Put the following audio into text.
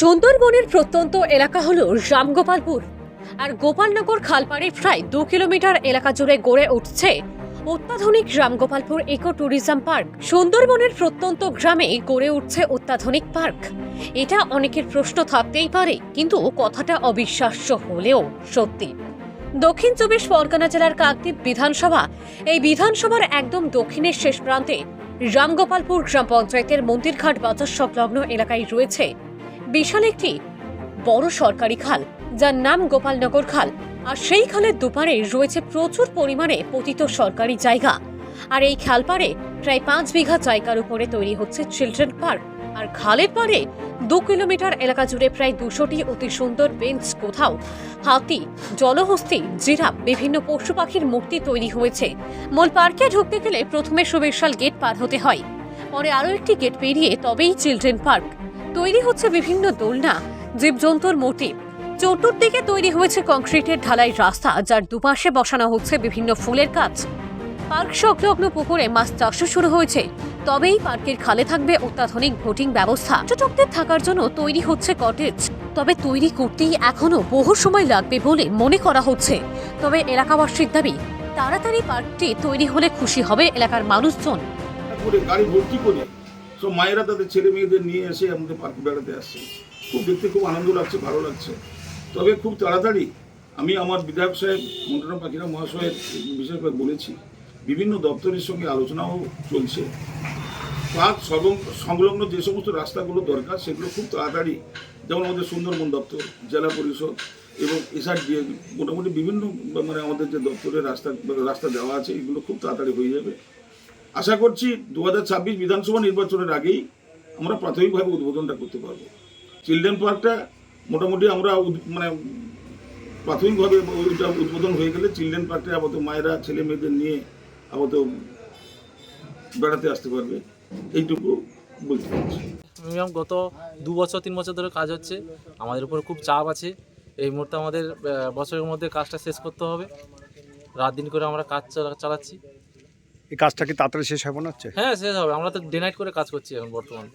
সুন্দরবনের প্রত্যন্ত এলাকা হল রামগোপালপুর। আর গোপালনগর খালপাড়ে প্রায় দু কিলোমিটার এলাকা জুড়ে গড়ে উঠছে অত্যাধুনিক রামগোপালপুর ইকো ট্যুরিজম পার্ক। সুন্দরবনের প্রত্যন্ত গ্রামে গড়ে উঠছে অত্যাধুনিক পার্ক। এটা অনেকের প্রশ্ন থাকতেই পারে, কিন্তু কথাটা অবিশ্বাস্য হলেও সত্যি। দক্ষিণ চব্বিশ পরগনা জেলার কাকদ্বীপ বিধানসভা, এই বিধানসভার একদম দক্ষিণের শেষ প্রান্তে রামগোপালপুর গ্রাম পঞ্চায়েতের মন্দিরঘাট বাজার সংলগ্ন এলাকায় রয়েছে বিশাল একটি বড় সরকারি খাল, যার নাম গোপালনগর খাল। আর সেই খালের দুপারে রয়েছে প্রচুর পরিমাণে পতিত সরকারি জায়গা। আর এই খাল পাড়ে প্রায় পাঁচ বিঘা জায়গার উপরে তৈরি হচ্ছে চিলড্রেন পার্ক। আর খালের পারে দু কিলোমিটার এলাকা জুড়ে প্রায় দুশোটি অতি সুন্দর বেঞ্চ কোথাও। হাতি, জলহস্তি, জিরাফ, বিভিন্ন পশু পাখির মূর্তি তৈরি হয়েছে। মূল পার্কে ঢুকতে গেলে প্রথমে সুবিশাল গেট পার হতে হয়। পরে আরও একটি গেট পেরিয়ে তবেই চিলড্রেন পার্ক। তৈরি হচ্ছে বিভিন্ন দোলনা, জীবজন্তুর মূর্তি। চতুর্দিকে তৈরি হয়েছে কংক্রিটের ঢালাই রাস্তা, যার দুপাশে বসানো হচ্ছে বিভিন্ন ফুলের কাজ পার্ক সংলগ্ন পুকুরে মাছ চাষও শুরু হয়েছে। তবেই পার্কের খালে থাকবে অত্যাধুনিক ভোটিং ব্যবস্থা। পর্যটকদের থাকার জন্য তৈরি হচ্ছে কটেজ। তবে তৈরি করতেই এখনও বহু সময় লাগবে বলে মনে করা হচ্ছে। তবে এলাকাবাসীর দাবি, তাড়াতাড়ি পার্কটি তৈরি হলে খুশি হবে এলাকার মানুষজন। গাড়ি ভর্তি সব মায়েরা তাদের ছেলে মেয়েদের নিয়ে এসে আমাদের পার্কে বেড়াতে আসছে। খুব দেখতে খুব আনন্দ লাগছে, ভালো লাগছে। তবে খুব তাড়াতাড়ি আমি আমার বিধায়ক সাহেব মন্টনা পাখিরা মহাশয়ের বিশেষভাবে বলেছি, বিভিন্ন দপ্তরের সঙ্গে আলোচনাও চলছে। পার্ক সর্ব- সংলগ্ন যে সমস্ত রাস্তাগুলো দরকার, সেগুলো খুব তাড়াতাড়ি, যেমন আমাদের সুন্দরবন দপ্তর, জেলা পরিষদ এবং এসআরডিএ, মোটামুটি বিভিন্ন মানে আমাদের যে দপ্তরের রাস্তা রাস্তা দেওয়া আছে, এগুলো খুব তাড়াতাড়ি হয়ে যাবে। আশা করছি দু বিধানসভা নির্বাচনের আগেই আমরা প্রাথমিকভাবে উদ্বোধনটা করতে পারব। চিলড্রেন পার্কটা মোটামুটি আমরা মানে প্রাথমিকভাবে ওইটা উদ্বোধন হয়ে গেলে চিলড্রেন পার্কটা আপাতত মায়েরা, ছেলে মেয়েদের নিয়ে আপাতত বেড়াতে আসতে পারবে। এইটুকু বলতে পারছি মিনিমাম গত দু বছর, তিন বছর ধরে কাজ হচ্ছে। আমাদের উপর খুব চাপ আছে। এই মুহূর্তে আমাদের বছরের মধ্যে কাজটা শেষ করতে হবে। রাত দিন করে আমরা কাজ চালা- চালাচ্ছি। এই কাজটা কি তাড়াতাড়ি শেষ হবে না হচ্ছে? হ্যাঁ শেষ হবে। আমরা তো ডে নাইট করে কাজ করছি এখন বর্তমান।